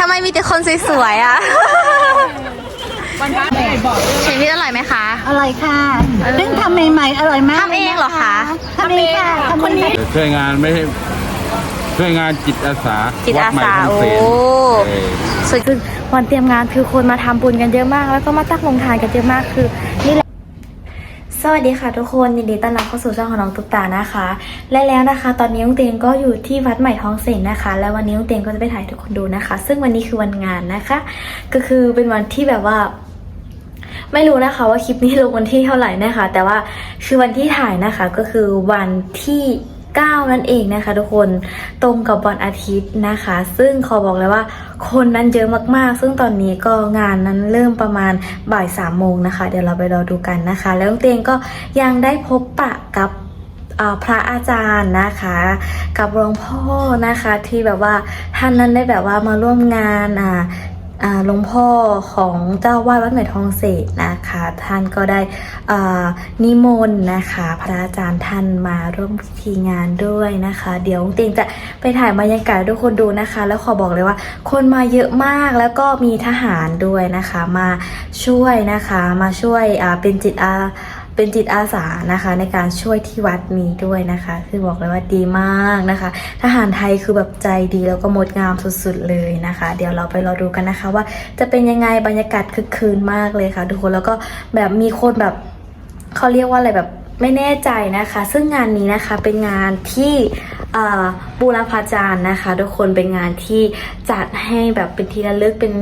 ทำไมมีแต่คนสวยๆอะวันพระไม่ได้บอกเชนวิทอร่อยไหมคะ อร่อยค่ะเพิ่งทำใหม่ๆ อร่อยมากทำเองเหรอคะทำเองค่ะทำคนนี้ช่วยงานไม่ให้ช่วยงานจิตอาสาจิตอาสาวัดใหม่ทงโอ้เสนเออสุดคือวันเตรียมงานคือคนมาทำบุญกันเยอะมาก แล้วก็มาตั้งโรงทานกันเยอะมากคือนี่แหละ สวัสดีค่ะทุกคนยินดีต้อนรับเข้าสู่ช่องของน้องตุ๊กตานะคะ และแล้วนะคะ ตอนนี้น้องเตงก็อยู่ที่วัดใหม่ท้องเสนนะคะ และวันนี้น้องเตงก็จะไปถ่ายให้ทุกคนดูนะคะ ซึ่งวันนี้คือวันงานนะคะ ก็คือเป็นวันที่แบบว่า ไม่รู้นะคะว่าคลิปนี้ลงวันที่เท่าไหร่นะคะ แต่ว่าคือวันที่ถ่ายนะคะก็คือวันที่ 9 นั่นเองนะคะทุกคนตรงกับวันอาทิตย์นะคะ ซึ่งขอบอกเลยว่าคนนั้นเยอะมากๆ ซึ่งตอนนี้ก็งานนั้นเริ่มประมาณบ่ายสามโมงนะคะ เดี๋ยวเราไปรอดูกันนะคะ แล้วน้องเตงก็ยังได้พบปะกับอ่าพระอาจารย์นะคะ กับหลวงพ่อนะคะที่แบบว่าท่านนั้นได้แบบว่ามาร่วมงานอ่าอ่า หลวงพ่อของเจ้าวาดวัดใหม่ทองเศษนะคะ ท่านก็ได้นิมนต์นะคะ พระอาจารย์ท่านมาร่วมพิธีงานด้วยนะคะ เดี๋ยวเตียงจะไปถ่ายบรรยากาศให้ทุกคนดูนะคะ แล้วขอบอกเลยว่า คนมาเยอะมากแล้วก็มีทหารด้วยนะคะ มาช่วยนะคะ มาช่วยเป็นจิตอา เป็นจิตอาสานะคะ ในการช่วยที่วัดนี้ด้วยนะคะ คือบอกเลยว่าดีมากนะคะ ทหารไทยคือแบบใจดีแล้วก็งดงามสุดๆเลยนะคะ เดี๋ยวเราไปรอดูกันนะคะ ว่าจะเป็นยังไงบรรยากาศคึกคืนมากเลยค่ะ ทุกคนแล้วก็แบบมีคนแบบเขาเรียกว่าอะไรแบบไม่แน่ใจนะคะ ซึ่งงานนี้นะคะเป็นงานที่บูรพาจารย์นะคะ ทุกคนเป็นงานที่จัดให้แบบเป็นที่ระลึกเป็น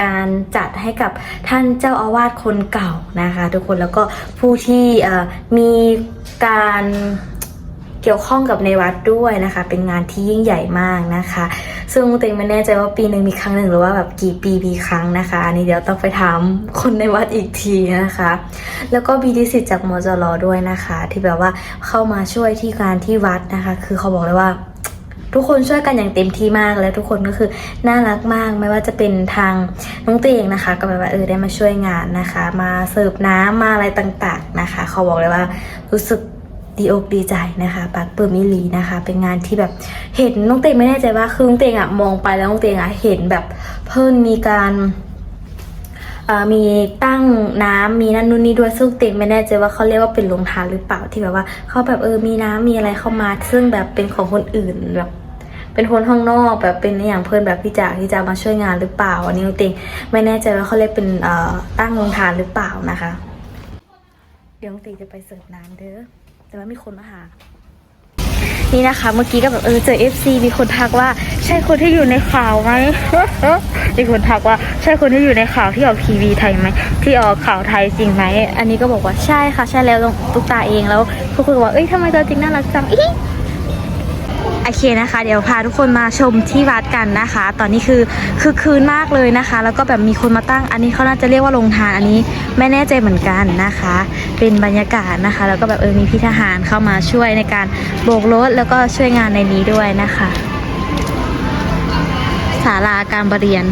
การจัดให้กับท่านเจ้าอาวาสคนเก่านะคะ ทุกคนแล้วก็ผู้ที่มีการเกี่ยวข้องกับในวัดด้วยนะคะ เป็นงานที่ยิ่งใหญ่มากนะคะ ซึ่งเต็งไม่แน่ใจว่าปีหนึ่งมีครั้งหนึ่งหรือว่าแบบกี่ปีมีครั้งนะคะ อันนี้เดี๋ยวต้องไปถามคนในวัดอีกทีนะคะ แล้วก็มีดิสิตจากมจรด้วยนะคะ ที่แบบว่าเข้ามาช่วยที่การที่วัดนะคะ คือเขาบอกเลยว่า ทุกคนช่วยกันอย่างเต็มที่มากแล้วทุกคนก็คือน่ารักมากไม่ว่าจะเป็นทางน้องเตียงนะคะ ก็แบบว่าเออได้มาช่วยงานนะคะ มาเสิร์ฟน้ำมาอะไรต่างๆนะคะเขาบอกเลยว่ารู้สึกดีอกดีใจนะคะปากเปิมิลีนะคะ เป็นงานที่แบบเห็นน้องเตงไม่แน่ใจว่าคือน้องเตงอะมองไปแล้วน้องเตงอะเห็นแบบเพิ่นมีการมีตั้งน้ำมีนั่นนู่นนี่ด้วยซึ่งเต็งไม่แน่ใจว่าเขาเรียกว่าเป็นโรงทานหรือเปล่าที่แบบว่าเขาแบบเออมีน้ำมีอะไรเข้ามาซึ่งแบบเป็นของคนอื่นแบบ เป็นคนข้างนอกแบบเป็นอย่างเพื่อนแบบพี่จ๋าที่จะมาช่วยงานหรือเปล่า อันนี้ต็งไม่แน่ใจว่าเขาเรียกเป็นตั้งโรงทานหรือเปล่านะคะ เดี๋ยวต็งจะไปเสิร์ฟน้ำเด้อแต่ว่ามีคนมาหานี่นะคะเมื่อกี้ก็แบบเออเจอ FC มีคนทักว่าใช่คนที่อยู่ในข่าวไหมมีคนทักว่าใช่คนที่อยู่ในข่าวที่ออกทีวีไทยไหมที่ออกข่าวไทยจริงไหมอันนี้ก็บอกว่าใช่ค่ะใช่แล้วตุ๊กตาเองแล้วทุกคนบอกเอ้ยทำไมตัวจริงน่ารักจังอี โอเคนะคะ เดี๋ยวพาทุกคนมาชมที่วัดกันนะคะ ตอนนี้คือคือคืนมากเลยนะคะ แล้วก็แบบมีคนมาตั้ง อันนี้เขาน่าจะเรียกว่าโรงทานอันนี้ไม่แน่ใจเหมือนกันนะคะ เป็นบรรยากาศนะคะ แล้วก็แบบเออมีพี่ทหารเข้ามาช่วยในการโบกรถแล้วก็ช่วยงานในนี้ด้วยนะคะศาลาการประเรียน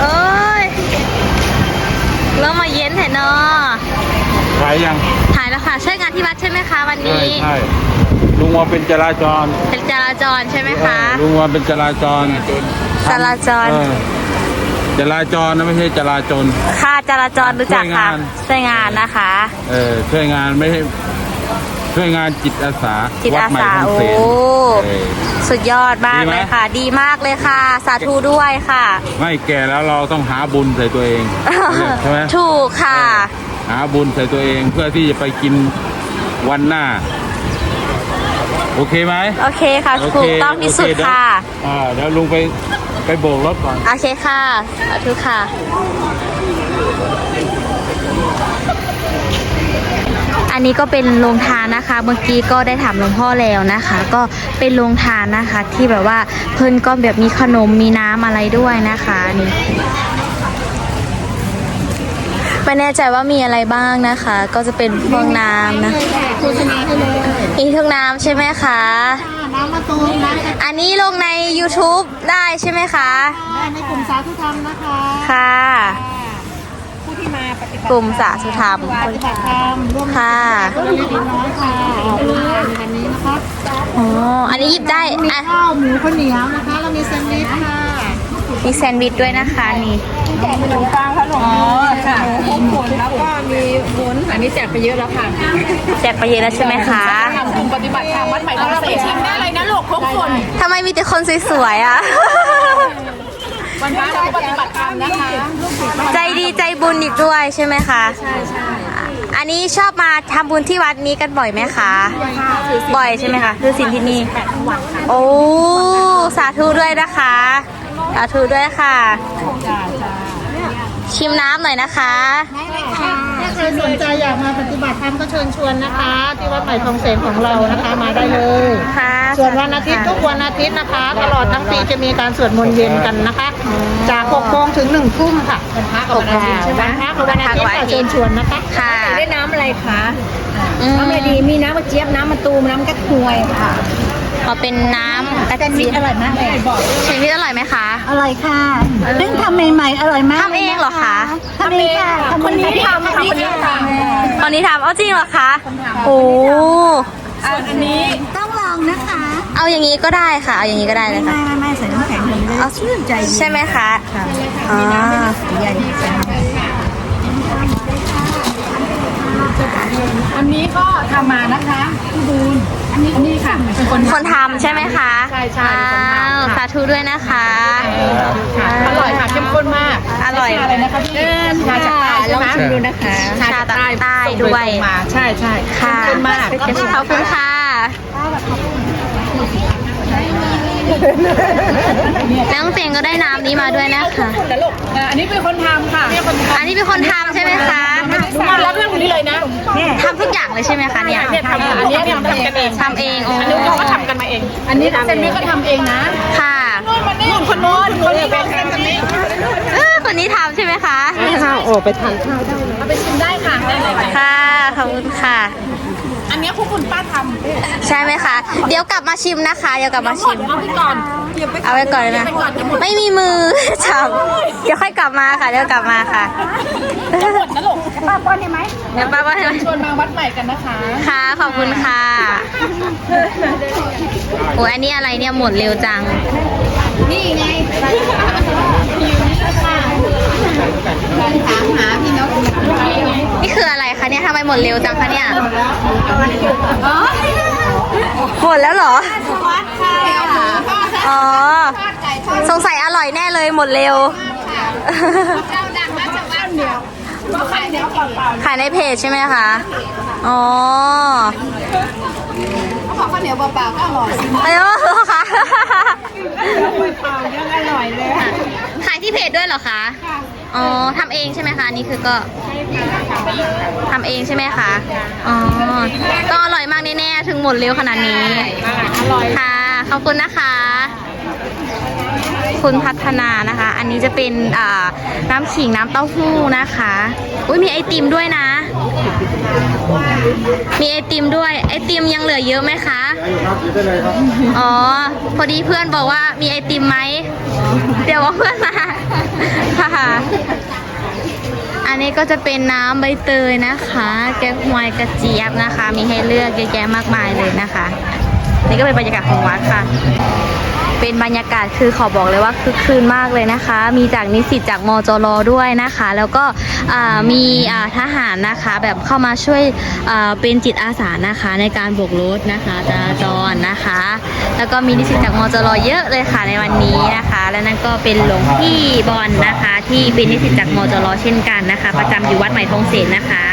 เอ้ยเริ่มมาเย็นแถนอขายยังถ่ายแล้วค่ะใช่งานที่วัดใช่ไหมคะวันใช่นี้ใช่ลุงว่าเป็นจราจรเป็นจราจรใช่ไหมคะ เออลุงว่าเป็นจราจรจราจร เออจราจรนะไม่ใช่จราจร ค่ะจราจรรู้จักค่ะช่วยงานช่วยงานนะคะ เออช่วยงานไม่ให้ช่วยงานจิตอาสาจิตอาวัดใหม่สาทงโอ้เสนเออ สุดยอดมากดีไหม เลยค่ะ ดีมากเลยค่ะ สาธุด้วยค่ะ ไม่แก่แล้วเราต้องหาบุญใส่ตัวเอง ใช่ไหมถูกค่ะ หาบุญใส่ตัวเองเพื่อที่จะไปกินวันหน้า โอเคไหมโอเคค่ะโอเคถูกต้องที่สุดโอเยวค่ะ อ่าเดี๋ยวลุงไปไปโบกรถก่อน โอเคค่ะสาธุค่ะ อันนี้ก็เป็นโรงทานนะคะ เมื่อกี้ก็ได้ถามหลวงพ่อแล้วนะคะ ก็เป็นโรงทานนะคะที่แบบว่าเพิ่นก็แบบมีขนมมีน้ำอะไรด้วยนะคะนี่ ไม่แน่ใจว่ามีอะไรบ้างนะคะ ก็จะเป็นพวกน้ำนะโฆษณาให้เลยมีทุกน้ำใช่ไหมคะ น้ำมะตูมนะอันนี้ลงใน YouTube ได้ใช่ไหมคะ ได้ในกลุ่มสาธุธรรมนะคะค่ะ ผู้ที่มาปฏิบัติกลุ่มสาธุธรรมปฏิบัติธรรมร่วมค่ะเล็กๆน้อยๆค่ะออกมาในวันนี้นะคะอ๋อ อันนี้หยิบได้มีอะ ข้าวหมูข้าวเหนียวนะคะเรามีแซนด์วิชค่ะ มีแซนด์วิชด้วยนะคะนี่ขนมปังขนมอ๋อค่ะคุกฝนแล้วก็มีวุ้นอันนี้แจกไปเยอะแล้วค่ะแจกไปเยอะแล้วใช่ไหมคะทำกลุ่มปฏิบัติธรรมวัดใหม่ต้องเสร็จชิมได้เลยนะลูกคุกฝนทำไมมีแต่คนสวยๆอะวันพระเราปฏิบัติธรรมนะคะใจดีใจบุญอีกด้วยใช่ไหมคะใช่ใช่อันนี้ชอบมาทำบุญที่วัดนี้กันบ่อยไหมคะ บ่อยใช่ไหมคะ คือสินที่นี่โอ้ สาธุด้วยนะคะ สาธุด้วยค่ะ ชิมน้ำหน่อยนะคะได้เลยค่ะถ้าใครสนใจอยากมาปฏิบัติธรรมก็เชิญชวนนะคะ ที่วัดใหม่ทองเสงของเรานะคะมาได้เลย ค่ะ ส่วนวันอาทิตย์ทุกวันอาทิตย์นะคะ ตลอดทั้งปีจะมีการสวดมนต์เย็นกันนะคะ จาก6โมงถึง1ทุ่มค่ะวันพระกับวันอาทิตย์ใช่ไหมวันพระกับวันอาทิตย์ค่ะเชิญชวนนะคะค่ะ ได้น้ำอะไรคะอืมน้ำอะไรดีมีน้ำมะเจี๊ยบน้ำมะตูมน้ำกระทวยค่ะ ขอเป็นน้ำกะทิอร่อยมากเลยเชนวิทอร่อยไหมคะ อร่อยค่ะเพิ่งทำใหม่ๆ อร่อยมากทำเองเหรอคะ ทำเองค่ะคนนี้ทำค่ะคนนี้ทำตอนนี้ทำเอาจริงเหรอคะโอ้ส่วนอันนี้ต้องลองนะคะ เอาอย่างนี้ก็ได้ค่ะ เอาอย่างนี้ก็ได้เลยค่ะไม่ไม่ใส่น้ำแข็งเลยเอาชื่นใจ ใช่ไหมคะอ๋อ อันนี้ก็ทำมานะคะพี่บูนอันนี้อันนี้ค่ะเป็นคนคนทำใช่ไหมคะใช่ใช่คนทำอ้าวค่ะ สาธุด้วยนะคะ ค่ะอร่อยค่ะเข้มข้นมากอร่อย ชาอะไรนะคะพี่ชาจากใต้ใช่ไหมลองชิมดูนะคะ ชาจากใต้ชาจากใต้ส่งด้วยตรงมาใช่ใช่ค่ะเข้มข้นมากขอบคุณค่ะแล้วน้องเจงก็ได้น้ำนี้มาด้วยนะคะ แต่ลูกเอ่ออันนี้เป็นคนทำค่ะเป็นคนทอันนี้เป็นคนทำ อย่างเลยใช่ไหมคะเนี่ยเนี่ยทำอันนี้ทำกันเองทำเองโอ้อันนี้เราก็ทำกันมาเอง อันนี้เซนวิก็ทำเองนะ ค่ะนู่นคนโน้นคนนี้เป็นคนนี้เออคนนี้ทำใช่ไหมคะข้าวออกไปทานข้าวได้เอาไปชิมได้ค่ะได้เลยค่ะค่ะขอบคุณค่ะ อันนี้คุณคุณป้าทใช่ไหมคะ เดี๋ยวกลับมาชิมนะคะ เดี๋ยวกลับมาำหมชิดมเอาไปก่อนเก็บไปเอาไว้ก่อนเลยนะเก็บไปก่อนจะหมดไม่มีมือ จับ เดี๋ยวค่อยกลับมาค่ะ เดี๋ยวกลับมาค่ะจะหมดนะลูกป้าป้อนได้ไหมเดี๋ยวป้าว่าชวนมาวัดใหม่กันนะคะ ค่ะ ขอบคุณค่ะ โอ้ยอันนี้อะไรเนี่ยหมดเร็วจัง นี่ไง ถามหาพี่นกนี่คืออะไรคะเนี่ยทำไมหมดเร็วจังคะเนี่ยอ๋อหมดแล้วเหรอ วัดค่ะอ๋อสงสัยอร่อยแน่เลยหมดเร็วเจ้าดังนะจากบ้านเดียวก็ขายเดียวเปล่าขายในเพจใช่ไหมคะ อ๋อๆเขาบอกข้าวเหนียวเปล่าๆก็อร่อยเอ้ยค่ะ เปล่ายังอร่อยเลยค่ะขายที่เพจด้วยเหรอคะ อ๋อทำเองใช่ไหมคะอันนี่คือก็ทำเองใช่ไหมคะอ๋อก็อร่อยมากแน่ๆถึงหมดเร็วขนาดนี้อร่อยค่ะขอบคุณนะคะคุณพัฒนานะคะ อันนี้จะเป็นอ่าน้ำขิงน้ำเต้าหู้นะคะ อุ้ยมีไอติมด้วยนะ มีไอติมด้วย ไอติมยังเหลือเยอะไหมคะอ๋อ พอดีเพื่อนบอกว่ามีไอติมไหม เดี๋ยวว่าเพื่อนมา ค่ะอันนี้ก็จะเป็นน้ำใบเตยนะคะ แก้วฮวยกระเจี๊ยบนะคะ มีให้เลือกเยอะแยะมากมายเลยนะคะ นี่ก็เป็นบรรยากาศของวัดค่ะ เป็นบรรยากาศคือขอบอกเลยว่าคึกคืนมากเลยนะคะ มีจากนิสิตจากมจรด้วยนะคะ แล้วก็มีทหารนะคะแบบเข้ามาช่วยเป็นจิตอาสานะคะ ในการบกรถนะคะจราจรนะคะ แล้วก็มีนิสิตจากมจรเยอะเลยค่ะในวันนี้นะคะ และนั่นก็เป็นหลวงพี่บอลนะคะ ที่เป็นนิสิตจากมจรเช่นกันนะคะ ประจำอยู่วัดใหม่ทองเสนนะคะ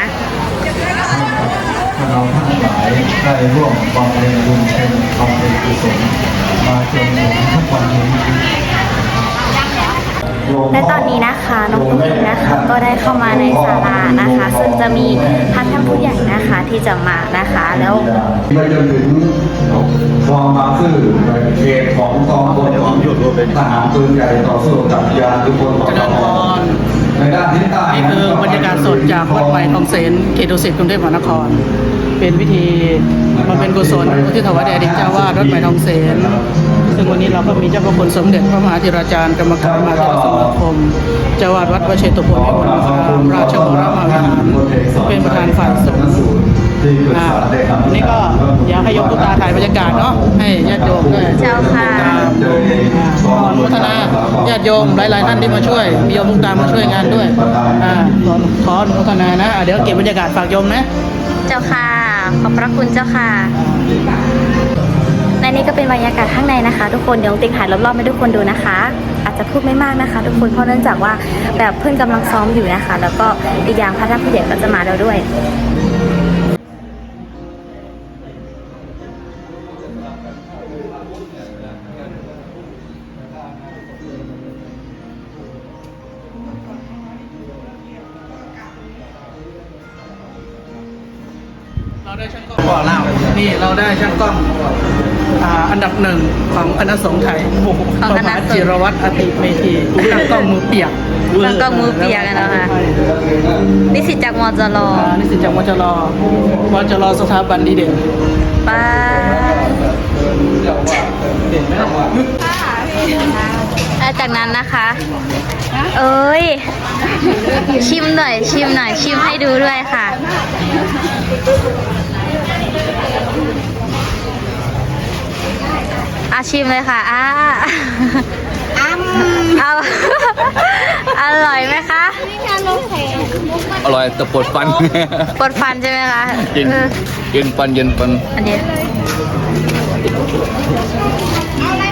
ได้ร่วมบำเพ็ญบุญเป็นบำเพ็ญกุศลมาจนถึงทุกวันนี้และตอนนี้นะคะน้องตุ้มนะคะก็ได้เข้ามาในศาลานะคะ ซึ่งจะมีท่านท่านผู้ใหญ่นะคะที่จะมานะคะแล้วไปจนถึงคลองบางซื่อเขตของกองพลทหารปืนใหญ่ต่อสู้กับยาทุกคนของเราในด้านทิศใต้นี่คือบรรยากาศสดจากวัดใหม่ทองเสนเขตดุสิตกรุงเทพมหานคร เป็นพิธีมาเป็นกุศลอุที่ถวายแด่อดีตเจ้าวาดวัดใหม่ทองเสนซึ่งวันนี้เราก็มีเจ้าพระคุณสมเด็จพระมหาธิราจารย์กรรมการมหาเถรสมาคมเจ้าวาดวัดวเชตุพนวิมลครับราชวรมหาวิหารเป็นประธานฝ่ายสงฆ์ที่กอ่าษาได้คำนี่ก็อยากให้ยกตุตาถ่ายบรรยากาศเนาะให้ญาติโยมด้วยเจ้าค่ะขออนุทนาญาติโยมหลาย ๆ ท่านที่มาช่วยมีโยมลูกตามาช่วยงานด้วยขอขออนุทนานะเดี๋ยวเก็บบรรยากาศฝากโยมนะ เจ้าค่ะ ขอบพระคุณเจ้าค่ะในนี้ก็เป็นบรรยากาศข้างในนะคะ ทุกคนเดี๋ยวติ๊กถ่ายรอบๆให้ทุกคนดูนะคะ อาจจะพูดไม่มากนะคะ ทุกคนเพราะเนื่องจากว่าแบบเพื่อนกำลังซ้อมอยู่นะคะ แล้วก็อีกอย่างพระท่านผู้ใหญ่ก็จะมาแล้วด้วย ได้ช่างกล้องอ่าอันดับหนึ่งของคณะสงฆ์ไทยของพระคณะมหาสงฆ์ จิรวัตรอติเมธีช่างกล้องมือเปียกช่างกล้องมือเปียกอะเนาะค่ะนิสิตจากมจรอ่านิสิตจากวจรวจรสถาบันดีเด่นป้าเด่นไหมล่ะแล้วจากนั้นนะคะ เอ้ย ชิมหน่อย ชิมหน่อย ชิมให้ดูด้วยค่ะ อาชิมเลยค่ะอ่าเอาอร่อยไหมคะอร่อยแต่ปวดฟันปวดฟันใช่ไหมคะเย็นเออเย็นฟันเย็นฟันอันนี้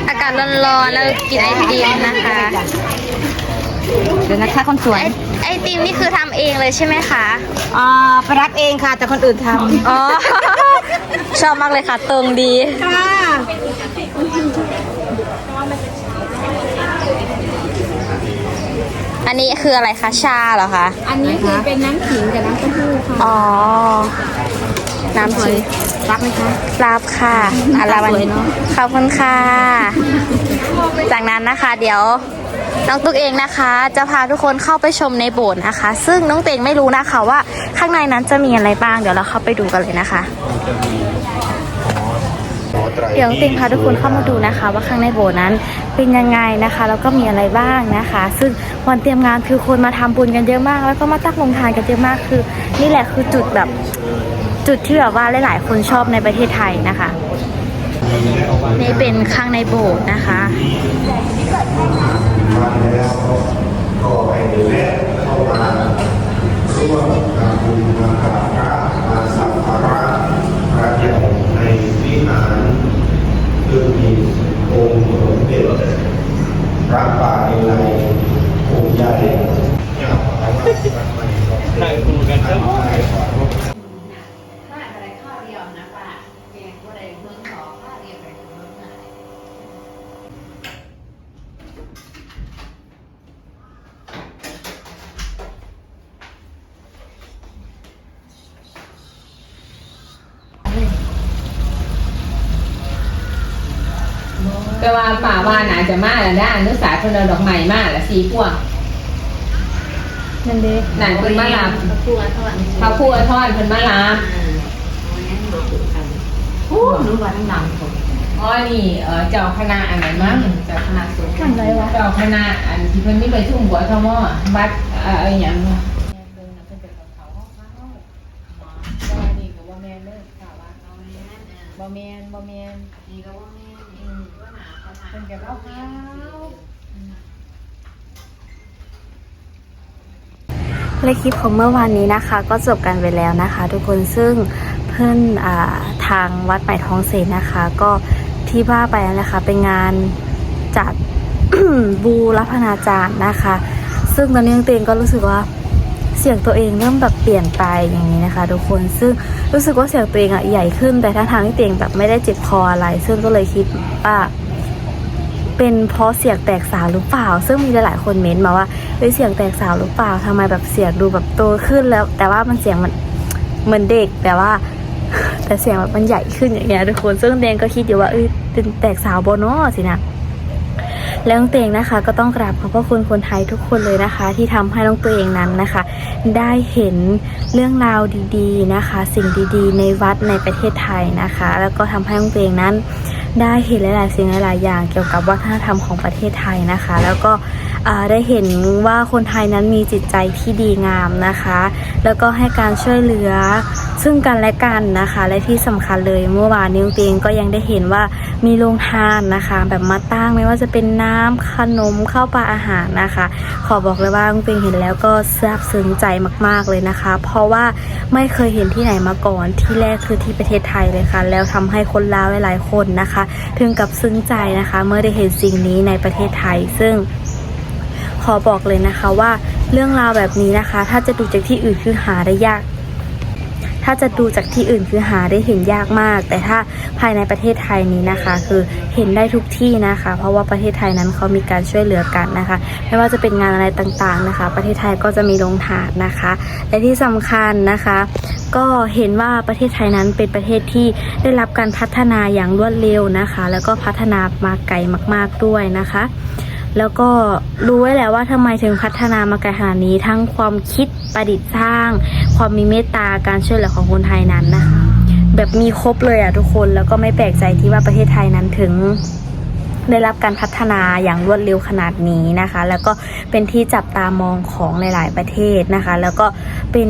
อากาศร้อนๆแล้วกินไอติมนะคะ เดี๋ยวนะคะคนสวย ไอไอติมนี่คือทำเองเลยใช่ไหมคะอ่าไปรับเองค่ะ แต่คนอื่นทำอ๋อ ชอบมากเลยค่ะตรงดี ค่ะอันนี้คืออะไรคะ ชาเหรอคะ อันนี้คือเป็นน้ำขิงกับน้ำเต้าหู้ค่ะอ๋อ น้ำชีรับไหมคะรับค่ะอันละวันสวยเนอะขอบคุณค่ะ จากนั้นนะคะ เดี๋ยว น้องตุ๊กเองนะคะ จะพาทุกคนเข้าไปชมในโบสถ์นะคะ ซึ่งน้องเตงไม่รู้นะคะว่าข้างในนั้นจะมีอะไรบ้างเดี๋ยวเราเข้าไปดูกันเลยนะคะ เดี๋ยวน้องเตงพาทุกคนเข้ามาดูนะคะ ว่าข้างในโบสถ์นั้นเป็นยังไงนะคะแล้วก็มีอะไรบ้างนะคะ ซึ่งวันเตรียมงานคือคนมาทำบุญกันเยอะมาก แล้วก็มาตั้งโรงทานกันเยอะมากคือ นี่แหละคือจุดแบบจุดที่แบบว่าหลายๆ คนชอบในประเทศไทยนะคะนี่เป็นข้างในโบสถ์นะคะ ก็ให้แวะเข้ามาร่วมทำบุญมากราบพระมาสักการะพระใหญ่ในวิหารซึ่งมีองค์สมเด็จพระป่าในในองค์ใหญ่อยากขอว่านั่งคุยกันเถอะ แต่ว่าป่าว่าน่าจะมาแล้วนะนึกสาคนเดินดอกใหม่มาแล้วสีพวงนั่นเด้หนังคนมาลามเขาคู่ทอดคนมาลามโอ้รู้ว่าทั้งนำอ๋อนี่เออเจ้าคณะอันไหนมั้งเจ้าคณะสงฆ์ข้างในวะเจ้าคณะอันที่เพิ่นไม่ไปทุ่งหัวทมอบัดเอ่ออะไรอย่างเงี้ยบ่แมนบ่แมนนี่ก็บ่แมนอืม เป็นกับเราขาวและคลิปของเมื่อวานนี้นะคะ ก็จบกันไปแล้วนะคะ ทุกคนซึ่งเพื่อนอาทางวัดใหม่ทองเสนนะคะ ก็ที่ว่าไปแล้วนะคะ เป็นงานจัดบูรพนาจารย์นะคะ ซึ่งตอนนี้น้องเตงก็รู้สึกว่าเสียงตัวเองเริ่มแบบเปลี่ยนไปอย่างนี้นะคะ ทุกคนซึ่งรู้สึกว่าเสียงตัวเองอะใหญ่ขึ้น แต่ถ้าทางที่เตงแบบไม่ได้เจ็บคออะไร ซึ่งก็เลยคิดว่า เป็นเพราะเสียงแตกสาวหรือเปล่า ซึ่งมีหลายๆคนเม้นต์มาว่าเฮ้ยเสียงแตกสาวหรือเปล่าทำไมแบบเสียงดูแบบโตขึ้นแล้ว แต่ว่ามันเสียงมันเหมือนเด็กแต่ว่า แต่เสียงแบบมันใหญ่ขึ้นอย่างเงี้ยทุกคนซึ่งเตงก็คิดอยู่ว่าเอ้ยเป็นแตกสาวโบนอสินะแล้วน้องเตงนะคะ ก็ต้องกราบขอบพระคุณคนไทยทุกคนเลยนะคะ ที่ทำให้น้องตัวเองนั้นนะคะ ได้เห็นเรื่องราวดีๆนะคะ สิ่งดีๆ ในวัดในประเทศไทยนะคะ แล้วก็ทำให้น้องตัวเองนั้นได้เห็นหลายๆสิ่งหลายๆอย่างเกี่ยวกับวัฒนธรรมของประเทศไทยนะคะ แล้วก็ ได้เห็นว่าคนไทยนั้นมีจิตใจที่ดีงามนะคะ แล้วก็ให้การช่วยเหลือซึ่งกันและกันนะคะ และที่สำคัญเลยเมื่อวานนิ้วเตียงก็ยังได้เห็นว่ามีโรงทานนะคะ แบบมาตั้งไม่ว่าจะเป็นน้ำขนมข้าวปลาอาหารนะคะ ขอบอกเลยว่านิ้วเตียงเห็นแล้วก็ซาบซึ้งใจมากๆเลยนะคะ เพราะว่าไม่เคยเห็นที่ไหนมาก่อนที่แรกคือที่ประเทศไทยเลยค่ะ แล้วทำให้คนลาวหลายๆคนนะคะ ถึงกับซึ้งใจนะคะ เมื่อได้เห็นสิ่งนี้ในประเทศไทยซึ่ง อบอกเลยนะคะว่าเรื่องราวแบบนี้นะคะ ถ้าจะดูจากที่อื่นคือหาได้ยาก ถ้าจะดูจากที่อื่นคือหาได้เห็นยากมาก แต่ถ้าภายในประเทศไทยนี้นะคะ คือเห็นได้ทุกที่นะคะ เพราะว่าประเทศไทยนั้นเขามีการช่วยเหลือกันนะคะ ไม่ว่าจะเป็นงานอะไรต่างๆนะคะ ประเทศไทยก็จะมีโรงทานนะคะ และที่สำคัญนะคะ ก็เห็นว่าประเทศไทยนั้นเป็นประเทศที่ได้รับการพัฒนาอย่างรวดเร็วนะคะ แล้วก็พัฒนามาไกลมาก ๆด้วยนะคะ แล้วก็รู้ไว้แล้วว่าทำไมถึงพัฒนามาไกลขนาดนี้ ทั้งความคิดประดิษฐ์สร้าง ความมีเมตตาการช่วยเหลือของคนไทยนั้นนะคะแบบมีครบเลยอะทุกคนแล้วก็ไม่แปลกใจที่ว่าประเทศไทยนั้นถึงได้รับการพัฒนาอย่างรวดเร็วขนาดนี้นะคะ แล้วก็เป็นที่จับตามองของหลาย ๆ ประเทศนะคะ แล้วก็เป็น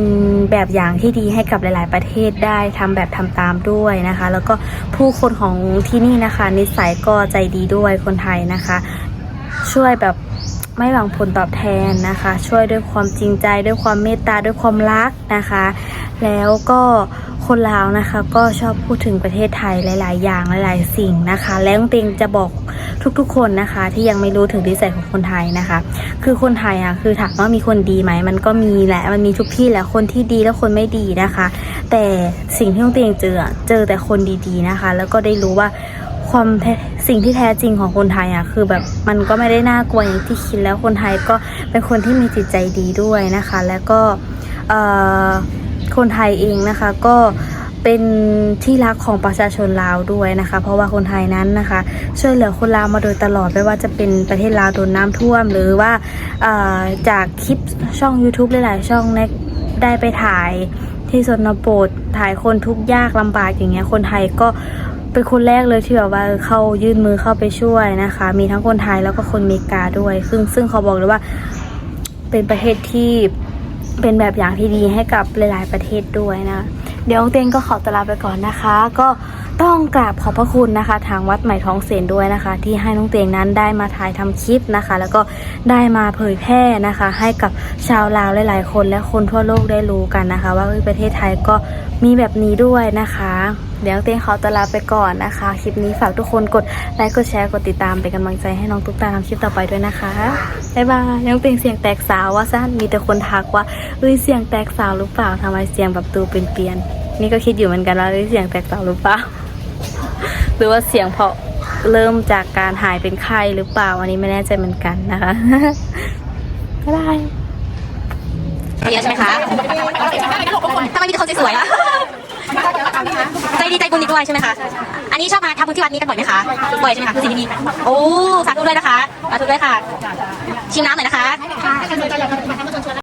แบบอย่างที่ดีให้กับหลาย ๆ ประเทศได้ทำแบบทำตามด้วยนะคะ แล้วก็ผู้คนของที่นี่นะคะ นิสัยก็ใจดีด้วยคนไทยนะคะ ช่วยแบบไม่หวังผลตอบแทนนะคะ ช่วยด้วยความจริงใจด้วยความเมตตาด้วยความรักนะคะ แล้วก็คนลาวนะคะก็ชอบพูดถึงประเทศไทยหลาย ๆ อย่างหลาย ๆ สิ่งนะคะ แล้วเต็งจะบอกทุก ๆ คนนะคะ ที่ยังไม่รู้ถึงนิสัยของคนไทยนะคะ คือคนไทยอะคือถามว่ามีคนดีไหมมันก็มีแหละมันมีทุกที่แหละคนที่ดีและคนไม่ดีนะคะ แต่สิ่งที่น้องเตียงเจอเจอแต่คนดี ๆ นะคะ แล้วก็ได้รู้ว่า ความสิ่งที่แท้จริงของคนไทยอะคือแบบมันก็ไม่ได้น่ากลัวอย่างที่คิดแล้วคนไทยก็เป็นคนที่มีจิตใจดีด้วยนะคะ แล้วก็คนไทยเองนะคะก็เป็นที่รักของประชาชนลาวด้วยนะคะ เพราะว่าคนไทยนั้นนะคะ ช่วยเหลือคนลาวมาโดยตลอดไม่ว่าจะเป็นประเทศลาวโดนน้ำท่วม หรือว่าจากคลิปช่อง YouTube หลายๆ ช่องได้ไปถ่ายที่ชนบทถ่ายคนทุกข์ยากลำบากอย่างเงี้ยคนไทยก็ เป็นคนแรกเลยที่แบบว่าเข้ายื่นมือเข้าไปช่วยนะคะ มีทั้งคนไทยแล้วก็คนเมกาด้วย ซึ่งซึ่งเขาบอกเลยว่าเป็นประเทศที่เป็นแบบอย่างที่ดีให้กับหลาย ๆ ประเทศด้วยนะ เดี๋ยวองเต้นก็ขอตลาไปก่อนนะคะ ก็ ต้องกราบขอบพระคุณนะคะ ทางวัดใหม่ท้องเสนด้วยนะคะ ที่ให้น้องเตียงนั้นได้มาถ่ายทำคลิปนะคะ แล้วก็ได้มาเผยแพร่นะคะ ให้กับชาวลาวหลาย ๆ คนและคนทั่วโลกได้รู้กันนะคะ ว่าประเทศไทยก็มีแบบนี้ด้วยนะคะ เดี๋ยวน้องเตียงขอตวลาไปก่อนนะคะ คลิปนี้ฝากทุกคนกดไลค์กดแชร์กดติดตามเป็นกำลังใจให้น้องตุ๊กตาทำคลิปต่อไปด้วยนะคะบ๊ายบายน้องเตียงเสียงแตกสาวว่าสั้นมีแต่คนทักว่าเอ้ยเสียงแตกสาวหรือเปล่าทำไมเสียงแบบตูเป็นเปลี่ยนนี่ก็คิดอยู่เหมือนกันว่าเอ้ยเสียงแตกสาวหรือเปล่า หรือว่าเสียงเพราะเริ่มจากการหายเป็นไข้หรือเปล่า อันนี้ไม่แน่ใจเหมือนกันนะคะบ๊ายบายเยอะใช่ไหมคะทำไมมีแต่คนสวยๆล่ะใจดีใจบุญอีกด้วยใช่ไหมคะ อันนี้ชอบมาทำบุญที่วัดนี้กันบ่อยไหมคะ บ่อยใช่ไหมคะคือสิ่งที่นี่โอ้ สาธุด้วยนะคะ สาธุด้วยค่ะ ชิมน้ำหน่อยนะคะ